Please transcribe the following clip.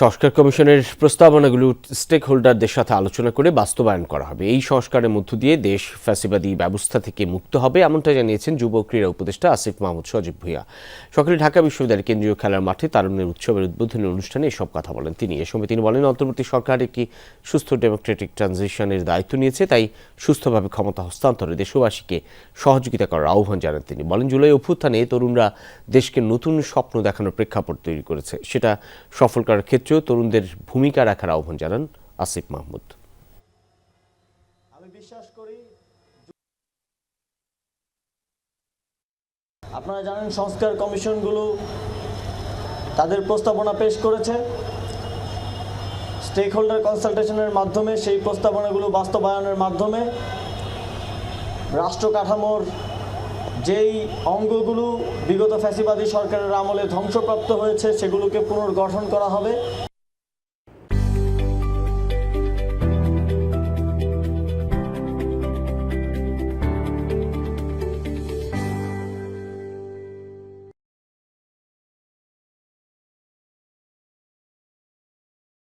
সংস্কার কমিশনের প্রস্তাবনাগুলো স্টেক হোল্ডারদের সাথে আলোচনা করে বাস্তবায়ন করা হবে। এই সংস্কারের মধ্য দিয়ে দেশ ফ্যাসিবাদী ব্যবস্থা থেকে মুক্ত হবে এমনটা জানিয়েছেন যুব ক্রীড়া উপদেষ্টা আসিফ মাহমুদ সজীব ভুইয়া। সকালে ঢাকা বিশ্ববিদ্যালয়ের কেন্দ্রীয় খেলার মাঠে তারুণ্যের উৎসবের উদ্বোধনী অনুষ্ঠানে এসব কথা বলেন তিনি। এ সময় তিনি বলেন, অন্তর্বর্তী সরকার একটি সুস্থ ডেমোক্রেটিক ট্রানজিশনের দায়িত্ব নিয়েছে, তাই সুস্থভাবে ক্ষমতা হস্তান্তরে দেশবাসীকে সহযোগিতা করার আহ্বান জানান তিনি। বলেন, জুলাই অভ্যুত্থানে তরুণরা দেশকে নতুন স্বপ্ন দেখানোর প্রেক্ষাপট তৈরি করেছে। সেটা সফল করার ক্ষেত্রেও তরুণদের ভূমিকা রাখার আহ্বান জানান আসিফ মাহমুদ। আমি বিশ্বাস করি আপনারা জানেন সংস্কার কমিশনগুলো তাদের প্রস্তাবনা পেশ করেছে। স্টেক হোল্ডার কনসালটেশনের মাধ্যমে সেই প্রস্তাবনাগুলো বাস্তবায়নের মাধ্যমে রাষ্ট্র কাঠামোর যেই অঙ্গগুলো বিগত ফ্যাসিবাদী সরকারের আমলে ধ্বংসপ্রাপ্ত হয়েছে সেগুলোকে পুনর্গঠন করা হবে।